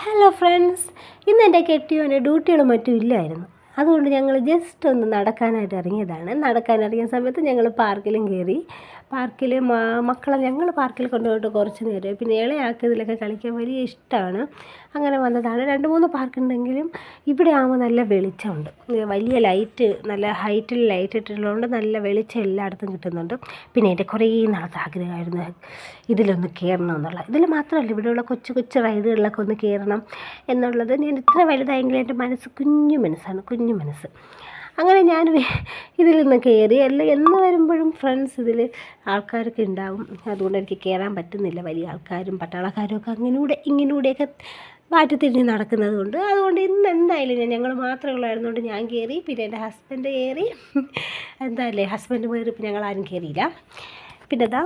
Hello friends ഇന്ന് എന്റെ കെട്ടിയോന്റെ ഡ്യൂട്ടികളും മറ്റും ഇല്ലായിരുന്നു. അതുകൊണ്ട് ഞങ്ങൾ ജസ്റ്റ് ഒന്ന് നടക്കാനായിട്ട് ഇറങ്ങിയതാണ്. നടക്കാനിറങ്ങിയ സമയത്ത് ഞങ്ങൾ പാർക്കിലും കയറി. പാർക്കിൽ മക്കളെ ഞങ്ങൾ പാർക്കിൽ കൊണ്ടുപോയിട്ട് കുറച്ച് നേരം. പിന്നെ ഇളയാൾക്ക് ഇതിലൊക്കെ കളിക്കാൻ വലിയ ഇഷ്ടമാണ്. അങ്ങനെ വന്നതാണ്. രണ്ട് മൂന്ന് പാർക്കുണ്ടെങ്കിലും ഇവിടെ ആകുമ്പോൾ നല്ല വെളിച്ചമുണ്ട്. വലിയ ലൈറ്റ് നല്ല ഹൈറ്റിൽ ലൈറ്റ് ഇട്ടിട്ടുള്ളതുകൊണ്ട് നല്ല വെളിച്ചം എല്ലായിടത്തും കിട്ടുന്നുണ്ട്. പിന്നെ എന്റെ കുറേ നാളത്തെ ആഗ്രഹമായിരുന്നു ഇതിലൊന്ന് കയറണം എന്നുള്ള. ഇതിൽ മാത്രമല്ല ഇവിടെയുള്ള കൊച്ചു കൊച്ചു റൈഡുകളിലൊക്കെ ഒന്ന് കയറണം എന്നുള്ളത്. ഞാൻ ഇത്ര വലുതായെങ്കിലും എന്റെ മനസ്സ് കുഞ്ഞു മനസ്സാണ്. കുഞ്ഞു മനസ്സ്. അങ്ങനെ ഞാൻ ഇതിൽ നിന്ന് കയറി അല്ല എന്ന് വരുമ്പോഴും ഫ്രണ്ട്സ് ഇതിൽ ആൾക്കാരൊക്കെ ഉണ്ടാവും. അതുകൊണ്ട് എനിക്ക് കയറാൻ പറ്റുന്നില്ല. വലിയ ആൾക്കാരും പട്ടാളക്കാരും ഒക്കെ അങ്ങനൂടെ ഇങ്ങനൂടെയൊക്കെ മാറ്റിത്തിരിഞ്ഞ് നടക്കുന്നത് കൊണ്ട്. അതുകൊണ്ട് ഇന്ന് എന്തായാലും ഞാൻ ഞങ്ങൾ മാത്രമേ ഉള്ളായിരുന്നുകൊണ്ട് ഞാൻ കയറി പിന്നെ എന്റെ ഹസ്ബൻഡ് കയറി എന്തായാലേ ഹസ്ബൻഡ് കയറിയപ്പോൾ ഞങ്ങൾ ആരും കയറിയില്ല പിന്നെ അതാ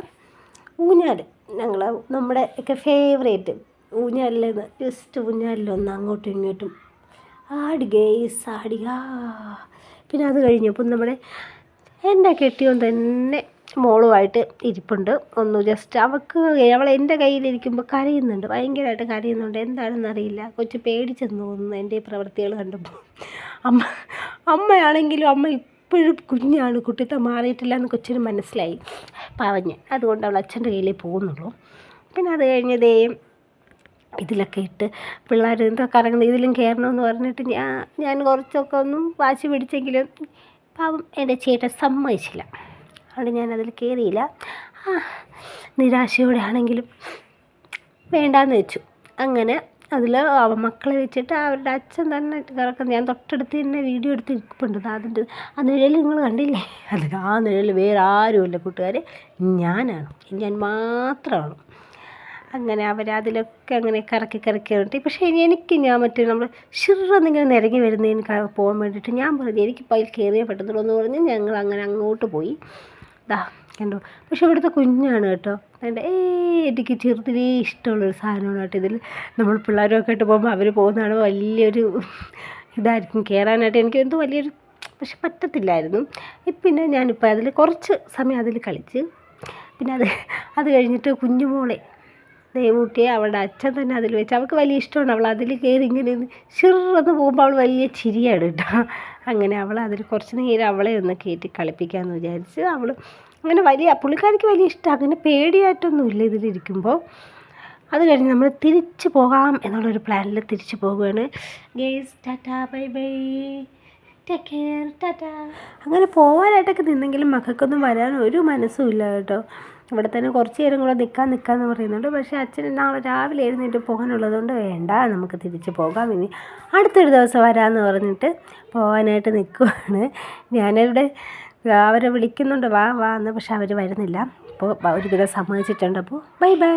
ഊഞ്ഞാൽ. ഞങ്ങൾ നമ്മുടെ ഒക്കെ ഫേവറേറ്റ് ഊഞ്ഞാലിൽ ജസ്റ്റ് ഊഞ്ഞാലിലൊന്ന് അങ്ങോട്ടും ഇങ്ങോട്ടും ആടി ഗേസ് ആടി പിന്നെ അത് കഴിഞ്ഞപ്പോൾ നമ്മുടെ എന്റെ കെട്ടിയോൻ തന്നെ മോളുമായിട്ട് ഇരിപ്പുണ്ട്. ഒന്ന് ജസ്റ്റ് അവൾക്ക് അവൾ എന്റെ കയ്യിലിരിക്കുമ്പോൾ കരയുന്നുണ്ട്. ഭയങ്കരമായിട്ട് കരയുന്നുണ്ട്. എന്താണെന്ന് അറിയില്ല. കൊച്ചു പേടിച്ചെന്ന് തോന്നുന്നു എന്റെ ഈ പ്രവൃത്തികൾ കണ്ടപ്പോൾ. അമ്മ അമ്മയാണെങ്കിലും അമ്മ ഇപ്പോഴും കുഞ്ഞാണ്. കുട്ടിത്തം മാറിയിട്ടില്ല എന്ന് കൊച്ചിന് മനസ്സിലായി. പറഞ്ഞ് അതുകൊണ്ട് അവൾ അച്ഛന്റെ കയ്യിലേ പോകുന്നുള്ളൂ. പിന്നെ അത് കഴിഞ്ഞതേ ഇതിലൊക്കെ ഇട്ട് പിള്ളേർ എന്തോ കറങ്ങുന്നത്? ഇതിലും കയറണമെന്ന് പറഞ്ഞിട്ട് ഞാൻ ഞാൻ കുറച്ചൊക്കെ ഒന്നും വാശി പിടിച്ചെങ്കിലും പാവം എന്റെ ചേട്ടൻ സമ്മതിച്ചില്ല. അതുകൊണ്ട് ഞാൻ അതിൽ കയറിയില്ല നിരാശയോടെ ആണെങ്കിലും വേണ്ടാന്ന് വെച്ചു. അങ്ങനെ അതിൽ മക്കളെ വെച്ചിട്ട് അവരുടെ അച്ഛൻ തന്നെ കിടക്കുന്നത് ഞാൻ തൊട്ടടുത്ത് തന്നെ വീഡിയോ എടുത്ത് ഇരിക്കുന്നുണ്ട് അതിന്റെ ആ നിഴൽ നിങ്ങൾ കണ്ടില്ലേ? അത് ആ നിഴൽ വേറെ ആരുമില്ല കൂട്ടുകാർ ഞാനാണ്. ഞാൻ മാത്രമാണ്. അങ്ങനെ അവർ അതിലൊക്കെ അങ്ങനെ കറക്കി കറക്കി വന്നിട്ട്. പക്ഷേ എനിക്ക് ഞാൻ മറ്റേ നമ്മൾ ഷിറന്നിങ്ങനെ നിരങ്ങി വരുന്നതിന് പോകാൻ വേണ്ടിയിട്ട് ഞാൻ പറഞ്ഞു എനിക്കിപ്പോൾ അതിൽ കയറിയേ പറ്റത്തുള്ളൂ എന്ന് പറഞ്ഞ് ഞങ്ങൾ അങ്ങനെ അങ്ങോട്ട് പോയി. ദാ കണ്ടോ? പക്ഷെ ഇവിടുത്തെ കുഞ്ഞാണ് കേട്ടോ. എന്റെ ഏ എനിക്ക് ചെറുതിലേ ഇഷ്ടമുള്ളൊരു സാധനമാണ് കേട്ടോ ഇതിൽ നമ്മൾ പിള്ളേരൊക്കെ ആയിട്ട് പോകുമ്പോൾ അവർ പോകുന്നതാണ് വലിയൊരു ഇതായിരിക്കും കയറാനായിട്ട് എനിക്ക് എന്തോ വലിയൊരു പക്ഷെ പറ്റത്തില്ലായിരുന്നു. പിന്നെ ഞാനിപ്പോൾ അതിൽ കുറച്ച് സമയം അതിൽ കളിച്ച്. പിന്നെ അത് അത് കഴിഞ്ഞിട്ട് കുഞ്ഞുമോളെ ദേവൂട്ടിയെ അവളുടെ അച്ഛൻ തന്നെ അതിൽ വെച്ച് അവൾക്ക് വലിയ ഇഷ്ടമാണ്. അവൾ അതിൽ കയറി ഇങ്ങനെ ഷിറന്ന് പോകുമ്പോൾ അവൾ വലിയ ചിരിയാണ് കേട്ടോ. അങ്ങനെ അവൾ അതിൽ കുറച്ച് നേരം അവളെ ഒന്ന് കയറ്റി കളിപ്പിക്കാമെന്ന് വിചാരിച്ച് അവൾ അങ്ങനെ വലിയ പുള്ളിക്കാരിക്ക് വലിയ ഇഷ്ടം അങ്ങനെ പേടിയായിട്ടൊന്നുമില്ല ഇതിലിരിക്കുമ്പോൾ അത് കഴിഞ്ഞ് നമ്മൾ തിരിച്ചു പോകാം എന്നുള്ളൊരു പ്ലാനിൽ തിരിച്ചു പോവുകയാണ്. Guys tata bye bye. അങ്ങനെ പോകാനായിട്ടൊക്കെ നിന്നെങ്കിലും മക്കൾക്കൊന്നും വരാൻ ഒരു മനസ്സും ഇല്ല കേട്ടോ. ഇവിടെ തന്നെ കുറച്ച് നേരം കൂടെ നിൽക്കാൻ നിൽക്കാമെന്ന് പറയുന്നുണ്ട്. പക്ഷേ അച്ഛൻ നാളെ രാവിലെ എഴുന്നേറ്റ് പോകാനുള്ളതുകൊണ്ട് വേണ്ട നമുക്ക് തിരിച്ച് പോകാം. ഇനി അടുത്തൊരു ദിവസം വരാമെന്ന് പറഞ്ഞിട്ട് പോകാനായിട്ട് നിൽക്കുവാണ് ഞാനിവിടെ അവരെ വിളിക്കുന്നുണ്ട്. വാ വാ എന്ന് പക്ഷെ അവർ വരുന്നില്ല. അപ്പോൾ ഒരുവിധം സമ്മതിച്ചിട്ടുണ്ട്. അപ്പോൾ ബൈ ബൈ.